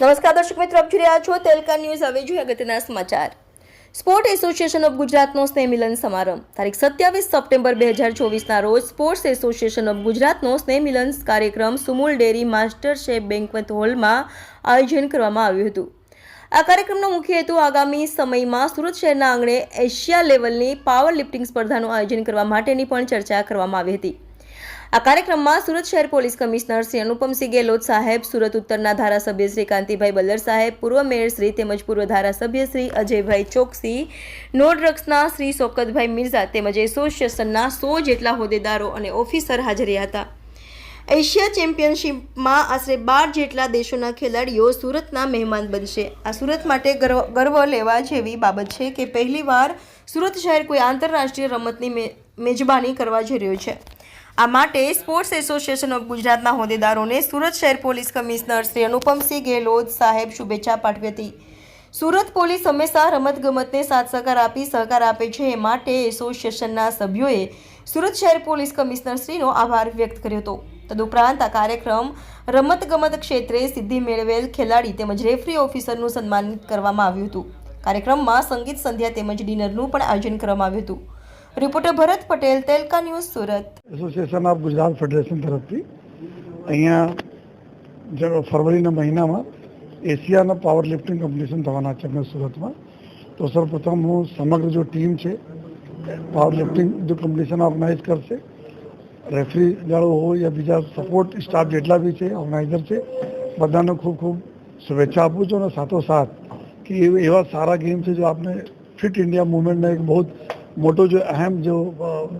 નમસ્કાર, દર્શક મિત્રો, આપ જોઈ રહ્યા છો તેલકા ન્યૂઝ. હવે જોઈએ અગત્યના સમાચાર. સ્પોર્ટ એસોસિએશન ઓફ ગુજરાતનો સ્નેહ મિલન સમારંભ. તારીખ સત્યાવીસ સપ્ટેમ્બર બે હજાર ચોવીસના રોજ સ્પોર્ટ્સ એસોસિએશન ઓફ ગુજરાતનો સ્નેહ મિલન કાર્યક્રમ Sumul dairy master chef banquet હોલમાં આયોજન કરવામાં આવ્યું હતું. આ કાર્યક્રમનો મુખ્ય હેતુ આગામી સમયમાં સુરત શહેરના આંગણે એશિયા લેવલની પાવર લિફ્ટિંગ સ્પર્ધાનું આયોજન કરવા માટેની પણ ચર્ચા કરવામાં આવી હતી. આ કાર્યક્રમમાં સુરત શહેર પોલીસ કમિશનર શ્રી અનુપમસિંહ ગેહલોત સાહેબ, સુરત ઉત્તરના ધારાસભ્ય શ્રી કાંતિભાઈ બલ્લર સાહેબ, પૂર્વ મેયર શ્રી તેમજ પૂર્વ ધારાસભ્ય શ્રી અજયભાઈ ચોકસી નો ડ્રગ્સના શ્રી શોકતભાઈ મિર્ઝા તેમજ એસોસિએશનના સો જેટલા હોદ્દેદારો અને ઓફિસર હાજર હતા. એશિયા ચેમ્પિયનશિપમાં આશરે બાર જેટલા દેશોના ખેલાડીઓ સુરતના મહેમાન બનશે. આ સુરત માટે ગર્વ લેવા જેવી બાબત છે કે પહેલીવાર સુરત શહેર કોઈ આંતરરાષ્ટ્રીય રમતની મેજબાની કરવા જઈ રહ્યું છે. આ માટે સ્પોર્ટ્સ એસોસિએશન ઓફ ગુજરાતના હોદ્દેદારોને સુરત શહેર પોલીસ કમિશનર શ્રી અનુપમસિંહ ગેહલોત સાહેબ શુભેચ્છા પાઠવી હતી. સુરત પોલીસ હંમેશા રમતગમતને સાથ સહકાર આપી સહકાર આપે છે, એ માટે એસોસિએશનના સભ્યોએ સુરત શહેર પોલીસ કમિશનર શ્રીનો આભાર વ્યક્ત કર્યો હતો. તદુપરાંત આ કાર્યક્રમ રમતગમત ક્ષેત્રે સિદ્ધિ મેળવેલ ખેલાડી તેમજ રેફરી ઓફિસરનું સન્માનિત કરવામાં આવ્યું હતું. કાર્યક્રમમાં સંગીત સંધ્યા તેમજ ડિનરનું પણ આયોજન કરવામાં આવ્યું હતું. Reporter Bharat Patel, તેલકા news Surat. Association of Gujarat federation તરફથી અહીંયા જો ફરવરીના મહિનામાં એશિયાના પાવર લિફ્ટિંગ કોમ્પિટિશન થવાના છે આપણે સુરતમાં. તો સૌપ્રથમ હું સમગ્ર જો ટીમ છે પાવર લિફ્ટિંગ જો કોમ્પિટિશન ઓર્ગેનાઇઝ કરશે રેફરી જાળો હોય યા બીજા સપોર્ટ સ્ટાફ જેટલા બી છે ઓર્ગેનાઇઝર છે, બધાને ખૂબ ખૂબ શુભેચ્છા આપું છું અને સાથોસાથ કે એવા સારા ગેમ છે, જો આપણે ફિટ ઇન્ડિયા મુવમેન્ટના એક બહુ મોટો જો અહેમ જો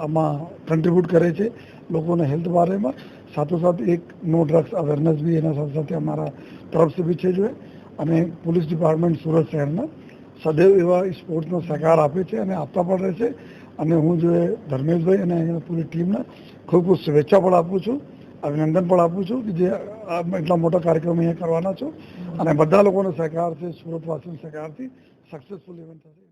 આમાં કન્ટ્રીબ્યુટ કરે છે લોકોને હેલ્થ બારેમાં, સાથોસાથ એક નો ડ્રગ્સ અવેરનેસ બી એના સાથે સાથે અમારા તરફથી બી છે જો અને પોલીસ ડિપાર્ટમેન્ટ સુરત શહેરના સદૈવ એવા સ્પોર્ટ્સનો સહકાર આપે છે અને આપતા પણ રહે છે. અને હું જો ધર્મેશભાઈ અને પૂરી ટીમને ખૂબ ખૂબ શુભેચ્છા પણ આપું છું, અભિનંદન પણ આપું છું કે જે એટલા મોટા કાર્યક્રમ અહીંયા કરવાના છો. અને બધા લોકોનો સહકાર છે સુરતવાસીનો સહકારથી સક્સેસફુલ ઇવેન્ટ થશે.